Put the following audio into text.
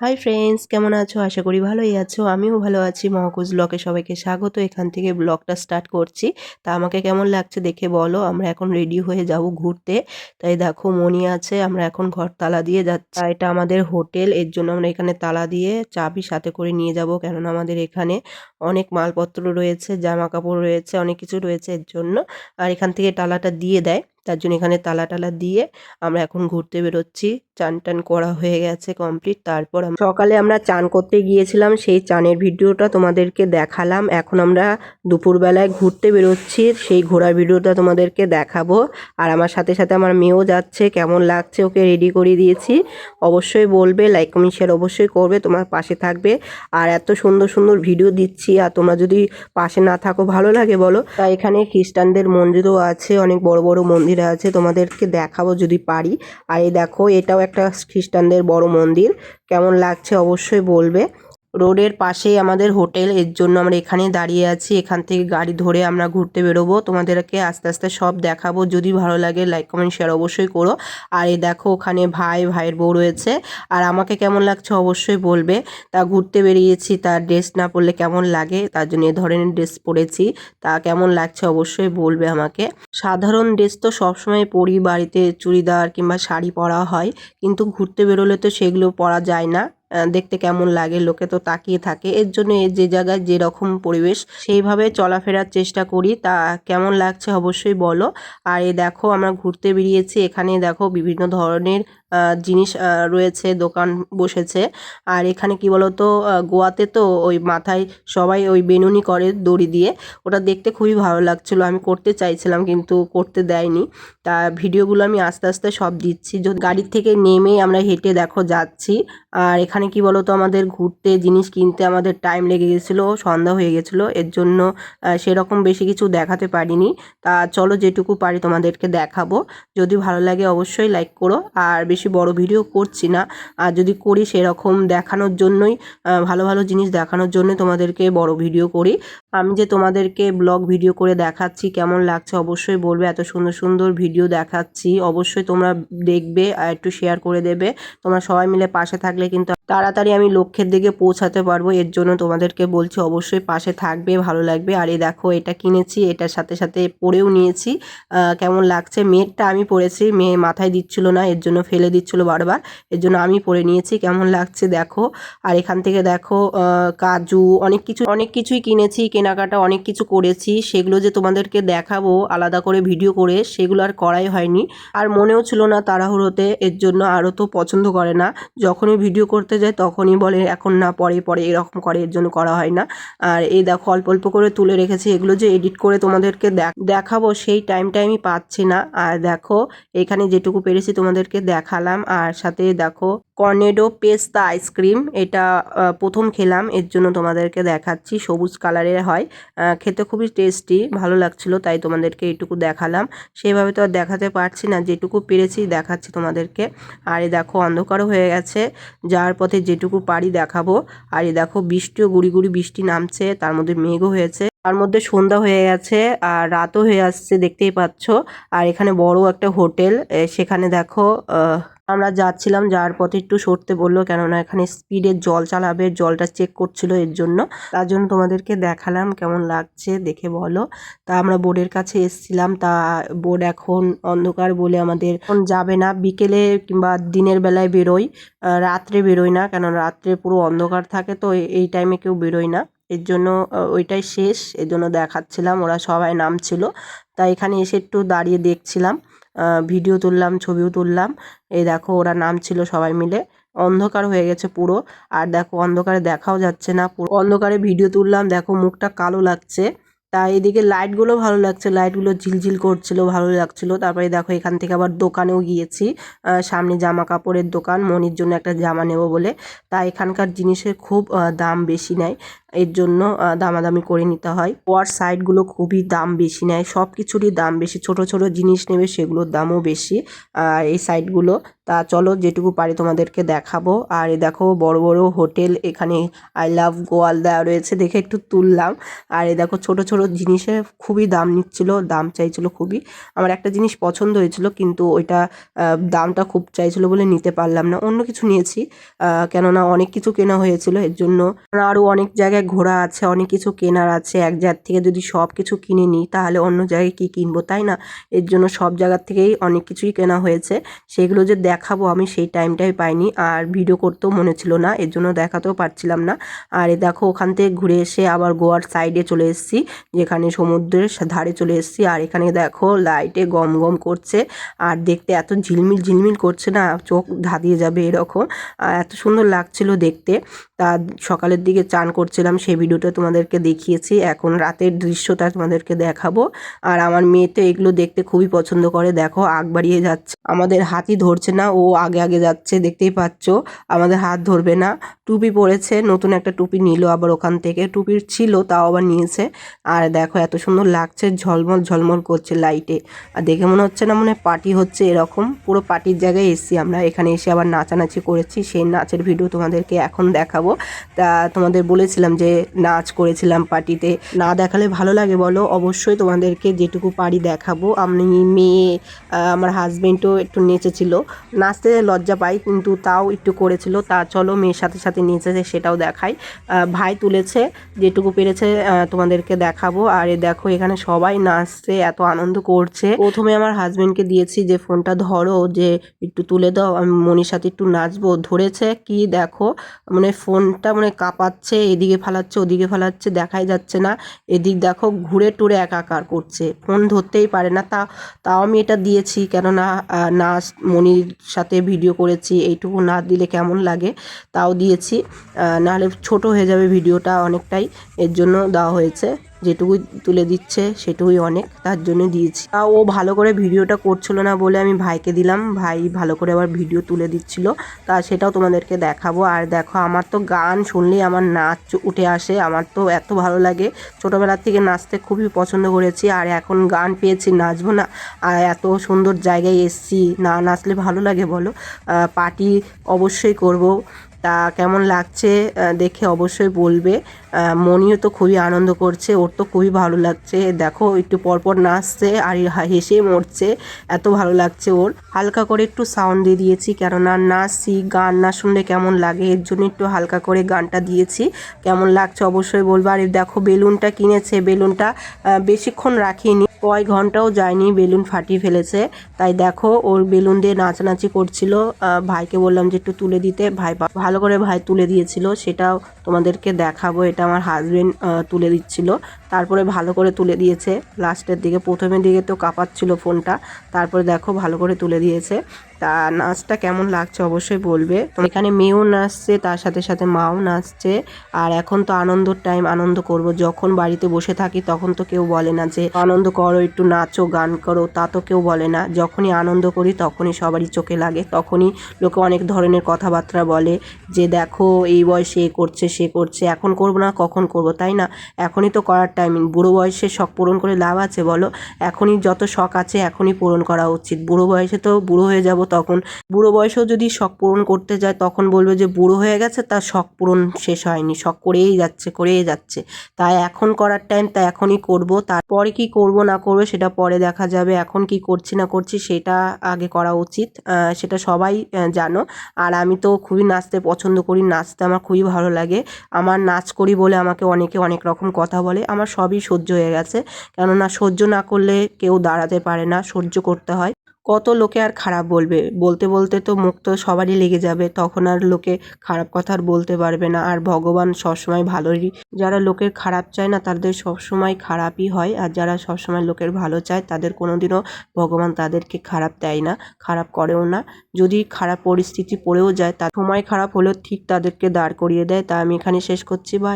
Hi friends কেমন আছো? আশা করি ভালোই আছো। আমিও ভালো আছি। মহকুজ ব্লকে সবাইকে স্বাগত। এখান থেকে ব্লগটা স্টার্ট করছি। তা আমাকে কেমন লাগছে দেখে বলো। আমরা এখন রেডি হয়ে যাব ঘুরতে। তাই দেখো, মনি আছে। আমরা এখন ঘর তালা দিয়ে যাচ্ছি। এটা আমাদের হোটেল। এর জন্য আমরা এখানে তালা দিয়ে চাবি সাথে করে নিয়ে যাব। কেননা আমাদের এখানে অনেক মালপত্র রয়েছে জামা কাপড় রয়েছে, অনেক কিছু রয়েছে এর জন্য। আর এখান থেকে তালাটা দিয়ে দেয়। তার জন্য এখানে তালা টালা দিয়ে আমরা এখন ঘুরতে বেরোচ্ছি। চান টান করা হয়ে গেছে কমপ্লিট। তারপর সকালে আমরা চান করতে গিয়েছিলাম। সেই চানের ভিডিওটা তোমাদেরকে দেখালাম। এখন আমরা দুপুরবেলায় ঘুরতে বেরোচ্ছি। সেই ঘোরার ভিডিওটা তোমাদেরকে দেখাবো। আর আমার সাথে সাথে আমার মেয়েও যাচ্ছে। কেমন লাগছে ওকে রেডি করে দিয়েছি। অবশ্যই বলবে লাইক কমেন্ট শেয়ার অবশ্যই করবে। তোমার পাশে থাকবে। আর এত সুন্দর সুন্দর ভিডিও দিচ্ছি। আর তোমরা যদি পাশে না থাকো, ভালো লাগে বলো। তাই এখানে খ্রিস্টানদের মন্দিরও আছে। অনেক বড় বড় মন্দির আছে, তোমাদেরকে দেখাবো যদি পারি। আর এই দেখো, এটাও একটা খ্রিস্টানদের বড় মন্দির। কেমন লাগছে অবশ্যই বলবে। রোডের পাশেই আমাদের হোটেল। এর জন্য আমরা এখানে দাঁড়িয়ে আছি। এখান থেকে গাড়ি ধরে আমরা ঘুরতে বেরোবো। তোমাদেরকে আস্তে আস্তে সব দেখাবো। যদি ভালো লাগে লাইক কমেন্ট শেয়ার অবশ্যই করো। আর এই দেখো, ওখানে ভাই, ভাইয়ের বউ রয়েছে। আর আমাকে কেমন লাগছে অবশ্যই বলবে। তা ঘুরতে বেরিয়েছি তার ড্রেস না পরলে কেমন লাগে? তার জন্য এ ধরনের ড্রেস পরেছি। তা কেমন লাগছে অবশ্যই বলবে আমাকে। সাধারণ ড্রেস তো সবসময় পরি, বাড়িতে চুড়িদার কিংবা শাড়ি পরা হয়। কিন্তু ঘুরতে বেরোলে তো সেগুলো পরা যায় না। দেখতে কেমন লাগে লোকে তো তাকিয়ে থাকে। এর জন্য যে জায়গায় যেরকম পরিবেশ সেইভাবে চলাফেরার চেষ্টা করি। তা কেমন লাগছে অবশ্যই বলো। আর এ দেখো আমরা ঘুরতে বেরিয়েছি। এখানে দেখো বিভিন্ন ধরনের জিনিস রয়েছে দোকান বসেছে। আর এখানে কি আহ, গোয়াতে তো ওই মাথায় সবাই ওই বেনুনি করে দড়ি দিয়ে। ওটা দেখতে খুবই ভালো লাগছিল। আমি করতে চাইছিলাম কিন্তু করতে দেয়নি। তা ভিডিওগুলো আমি আস্তে আস্তে সব দিচ্ছি। গাড়ির থেকে নেমেই আমরা হেঁটে দেখো যাচ্ছি। আর এখানে কি বলতো, আমাদের ঘুরতে জিনিস কিনতে আমাদের টাইম লেগে গেছিল, সন্ধ্যা হয়ে গেছিল, এর জন্য সেরকম বেশি কিছু দেখাতে পারিনি। তা চলো যেটুকু পারি তোমাদেরকে দেখাবো। যদি ভালো লাগে অবশ্যই লাইক করো, আর বেশি বড় ভিডিও করছি না। আর যদি করি সেরকম দেখানোর জন্যই ভালো ভালো জিনিস দেখানোর জন্য তোমাদেরকে বড় ভিডিও করি। আমি যে তোমাদেরকে ব্লগ ভিডিও করে দেখাচ্ছি, কেমন লাগছে অবশ্যই বলবে। এত সুন্দর সুন্দর ভিডিও দেখাচ্ছি, অবশ্যই তোমরা দেখবে, আর একটু শেয়ার করে দেবে। তোমরা সবাই মিলে পাশে থাকলে কিন্তু তাড়াতাড়ি আমি লক্ষ্যের দিকে পৌঁছাতে পারব। এর জন্য তোমাদেরকে বলছি, অবশ্যই পাশে থাকবে, ভালো লাগবে। আর এই দেখো, এটা কিনেছি, এটার সাথে সাথে পরেও নিয়েছি। কেমন লাগছে? মেয়েরটা আমি পরেছি, মেয়ে মাথায় দিচ্ছিল না, এর জন্য ফেলে দিচ্ছিল বারবার। এর জন্য আমি পরে নিয়েছি, কেমন লাগছে দেখো। আর এখান থেকে দেখো কাজু, অনেক কিছু, অনেক কিছুই কিনেছি, কেনাকাটা অনেক কিছু করেছি। সেগুলো যে তোমাদেরকে দেখাবো, আলাদা করে ভিডিও করে, সেগুলো আর করাই হয়নি। আর মনেও ছিল না তাড়াহুড়োতে, এর জন্য আরও তো পছন্দ করে না। যখনই ভিডিও করতে যায়, তখনই বলে, এখন না, পরে পরে এরকম করে, এর জন্য করা হয় না। আর এই দেখো, অল্প অল্প করে তুলে রেখেছি, এগুলো যে এডিট করে তোমাদেরকে দেখ- দেখাবো, সেই টাইমটা আমি পাচ্ছি না। আর দেখো, এখানে যেটুকু পেরেছি তোমাদেরকে দেখালাম। আর সাথে দেখো কর্নেডো পেস্তা আইসক্রিম এটা প্রথম খেলাম, এর জন্য তোমাদেরকে দেখাচ্ছি, সবুজ কালারের হয়। খেতে খুবই টেস্টি ভালো লাগছিল, তাই তোমাদেরকে এইটুকু দেখালাম। সেভাবে তো আর দেখাতে পারছি না, যেটুকু পেরেছি দেখাচ্ছি তোমাদেরকে। আর দেখো, অন্ধকারও হয়ে গেছে, যার পথে যেটুকু পারি দেখাবো। আর এই দেখো বৃষ্টিও গুড়ি গুড়ি বৃষ্টি নামছে তার মধ্যে মেঘও হয়েছে। তার মধ্যে সন্ধ্যা হয়ে গেছে আর রাতও হয়ে আসছে দেখতেই পাচ্ছ। আর এখানে বড় একটা হোটেল এ, সেখানে দেখো আমরা যাচ্ছিলাম, যাওয়ার পথে একটু সরতে বলল, কেননা এখানে স্পিডে জল চালাবে, জলটা চেক করছিল এর জন্য। তার জন্য তোমাদেরকে দেখালাম কেমন লাগছে, দেখে বলো। তা আমরা বোর্ডের কাছে এসছিলাম, তা বোর্ড এখন অন্ধকার বলে আমাদের এখন যাবে না। বিকেলে কিংবা দিনের বেলায় বেরোই রাত্রে বেরোই না কেন রাত্রে পুরো অন্ধকার থাকে, তো এই টাইমে কেউ বেরোয় না। এর জন্য ওইটাই শেষ, এর জন্য দেখাচ্ছিলাম, ওরা সবাই নামছিল। তাই এখানে এসে একটু দাঁড়িয়ে দেখছিলাম। ভিডিও তুললাম, ছবিও তুললাম। এই দেখো ওরা নামছিল সবাই মিলে। অন্ধকার হয়ে গেছে পুরো। আর দেখো অন্ধকারে দেখাও যাচ্ছে না পুরো। অন্ধকারে ভিডিও তুললাম, দেখো মুখটা কালো লাগছে। তা এদিকে লাইটগুলো ভালো লাগছে। লাইটগুলো ঝিলঝিল করছিল, ভালো লাগছিল। তারপরে দেখো এখান থেকে আবার দোকানেও গিয়েছি। সামনে জামা কাপড়ের দোকান। মনির জন্য একটা জামা নেব বলে। তা এখানকার জিনিসের খুব দাম বেশি নেয় এর জন্য দামাদামি করে নিতে হয়। ওয়ার সাইডগুলো খুবই দাম বেশি নেয়। সব কিছুরই দাম বেশি। ছোট ছোট জিনিস নেবে, সেগুলোর দামও বেশি। আর এই সাইডগুলো তা চলো যেটুকু পারি তোমাদেরকে দেখাবো। আর দেখো, বড় বড় হোটেল এখানে আই লাভ গোয়াল দেওয়া রয়েছে, দেখে একটু তুললাম। আর এই দেখো, ছোট ছোট জিনিসে খুবই দাম নিচ্ছিল, দাম চাইছিল খুবই। আমার একটা জিনিস পছন্দ হয়েছিল, কিন্তু ওইটা দামটা খুব চাইছিল বলে নিতে পারলাম না। অন্য কিছু নিয়েছি কেননা অনেক কিছু কেনা হয়েছিল, এর জন্য। আরও অনেক জায়গায় ঘোরা আছে, অনেক কিছু কেনার আছে, এক জায়গার থেকে যদি সব কিছু কিনে নিই, তাহলে অন্য জায়গায় কি কিনবো, তাই না? এর জন্য সব জায়গার থেকেই অনেক কিছুই কেনা হয়েছে। সেগুলো যে দেখাবো আমি সেই টাইমটাই পাইনি, আর ভিডিও করতেও মনে ছিল না, এর জন্য দেখাতেও পারছিলাম না। আর এ দেখো, ওখান থেকে ঘুরে এসে আবার গোয়ার সাইডে চলে এসেছি, যেখানে সমুদ্রের ধারে চলে এসেছি। আর এখানে দেখো লাইটে গম গম করছে, আর দেখতে এত ঝিলমিল ঝিলমিল করছে না, চোখ ধাঁধিয়ে যাবে এরকম। এত সুন্দর লাগছিল দেখতে। তা সকালের দিকে চান করছিলাম সেই ভিডিওটা তোমাদেরকে দেখিয়েছি। এখন রাতের দৃশ্যটা তোমাদেরকে দেখাবো। আর আমার মেয়ে তো এগুলো দেখতে খুবই পছন্দ করে। দেখো, আগ বাড়িয়ে যাচ্ছে। আমাদের হাতই ধরছে না, ও আগে আগে যাচ্ছে, দেখতেই পাচ্ছ। আমাদের হাত ধরবে না। টুপি পরেছে, নতুন একটা টুপি নিল আবার ওখান থেকে। টুপির ছিল, তাও আবার নিয়েছে। আর দেখো, এত সুন্দর লাগছে, ঝলমল ঝলমল করছে লাইটে। আর দেখে মনে হচ্ছে না মনে পার্টি হচ্ছে এরকম। পুরো পার্টির জায়গায় এসেছি আমরা। এখানে এসে আবার নাচানাচি করেছি। সেই নাচের ভিডিও তোমাদেরকে এখন দেখাবো। তা তোমাদের বলেছিলাম যে নাচ করেছিলাম পার্টিতে, না দেখালে ভালো লাগে বলো। অবশ্যই তোমাদেরকে যেটুকু পারি দেখাবো। আমি মেয়ে আমার হাজবেন্ডও একটু নেচেছিল। নাচতে লজ্জা পাই, কিন্তু তাও একটু করেছিল। তা চলো মেয়ের সাথে সাথে নেচেছে, সেটাও দেখাই। ভাই তুলেছে, যেটুকু পেরেছে তোমাদেরকে দেখাবো। আর দেখো, এখানে সবাই নাচছে, এত আনন্দ করছে। প্রথমে আমার হাজবেন্ডকে দিয়েছি যে, ফোনটা ধরো, যে একটু তুলে দাও, আমি মনির সাথে একটু নাচবো। ধরেছে, কি দেখো মানে ফোনটা মানে কাঁপাচ্ছে, এদিকে ফালাচ্ছে, ওদিকে ফালাচ্ছে, দেখাই যাচ্ছে না। এদিক দেখো ঘুরে টুরে একাকার করছে। ফোন ধরতেই পারে না। তা, তাও আমি এটা দিয়েছি কেননা না, মনির সাথে ভিডিও করেছি, এইটুকু না দিলে কেমন লাগে? তাও দিয়েছি। নাহলে ছোট হয়ে যাবে ভিডিওটা অনেকটাই। এর জন্য দেওয়া হয়েছে। যেটুকুই তুলে দিচ্ছে, সেটুকুই অনেক, তার জন্য দিয়েছি। ও ভালো করে ভিডিওটা করছিল না বলে আমি ভাইকে দিলাম, ভাই ভালো করে আবার ভিডিও তুলে দিচ্ছিল। তা সেটাও তোমাদেরকে দেখাবো। আর দেখো, আমার তো গান শুনলেই আমার নাচ উঠে আসে, আমার তো এত ভালো লাগে। ছোটোবেলার থেকে নাচতে খুবই পছন্দ করেছি, আর এখন গান পেয়েছি, নাচবো না। আর এত সুন্দর জায়গায় এসছি, না নাচলে ভালো লাগে বলো। পার্টি অবশ্যই করব। তা কেমন লাগছে দেখে অবশ্যই বলবে। মনিও তো খুবই আনন্দ করছে, ওর তো খুবই ভালো লাগছে। দেখো, একটু পরপর নাচছে আর হেসে মরছে, এত ভালো লাগছে ওর। হালকা করে একটু সাউন্ড দিয়ে দিয়েছি, কেননা নাচছি, গান না শুনলে কেমন লাগে? এর জন্য একটু হালকা করে গানটা দিয়েছি। কেমন লাগছে অবশ্যই বলব। আর দেখো, বেলুনটা কিনেছে। বেলুনটা বেশিক্ষণ রাখিনি। কয় ঘন্টাও যায়নি, বেলুন ফাটিয়ে ফেলেছে। তাই দেখো, ওর বেলুন দিয়ে নাচানাচি করছিল। ভাইকে বললাম যে একটু তুলে দিতে। ভাই ভালো করে ভাই তুলে দিয়েছিল, সেটাও তোমাদেরকে দেখাবো। এটা আমার হাজবেন্ড তুলে দিচ্ছিল। তারপরে ভালো করে তুলে দিয়েছে। লাস্টের দিকে, প্রথমের দিকে তো কাঁপাচ্ছিল ফোনটা। তারপরে দেখো, ভালো করে তুলে দিয়েছে। তা, নাচটা কেমন লাগছে অবশ্যই বলবে। এখানে মেয়েও নাচছে, তার সাথে সাথে মাও নাচছে। আর এখন তো আনন্দর টাইম আনন্দ করব। যখন বাড়িতে বসে থাকি, তখন তো কেউ বলে না যে, আনন্দ করো একটু নাচো, গান করো, তা তো কেউ বলে না। যখনই আনন্দ করি, তখনই সবারই চোখে লাগে। তখনই লোকে অনেক ধরনের কথাবার্তা বলে যে, দেখো, এই বয়সে এ করছে, সে করছে, এখন করব না, কখন করব? তাই না? এখনই তো করার টাইমিং বুড়ো বয়সে শখ পূরণ করে লাভ আছে বলো? এখনই যত শখ আছে, এখনই পূরণ করা উচিত। বুড়ো বয়সে তো বুড়ো হয়ে যাব তখন। বুড়ো বয়সেও যদি শখ পূরণ করতে যায়, তখন বলবে যে, বুড়ো হয়ে গেছে তার শখ পূরণ শেষ হয়নি। শখ করেই যাচ্ছে করেই যাচ্ছে। তাই এখন করার টাইম তা এখনই করব। তারপরে কি করব না করব, সেটা পরে দেখা যাবে। এখন কি করছি না করছি সেটা আগে করা উচিত। সেটা সবাই জানো। আর আমি তো খুবই নাচতে পছন্দ করি, নাচতে আমার খুবই ভালো লাগে। আমার নাচ করি বলে আমাকে অনেকে অনেক রকম কথা বলে, আমার সবই সহ্য হয়ে গেছে। কেননা সহ্য না করলে কেউ দাঁড়াতে পারে না, সহ্য করতে হয়। কত লোকে আর খারাপ বলবে? বলতে বলতে তো মুখ তো সবারই লেগে যাবে, তখন আর লোকে খারাপ কথা আর বলতে পারবে না। আর ভগবান সবসময় ভালোরই। যারা লোকের খারাপ চায় না, তাদের সবসময় খারাপই হয়। আর যারা সবসময় লোকের ভালো চায়, তাদের কোনোদিনও ভগবান তাদেরকে খারাপ দেয় না, খারাপ করেও না। যদি খারাপ পরিস্থিতি পড়েও যায় তার সময় খারাপ হলেও ঠিক তাদেরকে দাঁড় করিয়ে দেয়। তা আমি এখানে শেষ করছি ভাই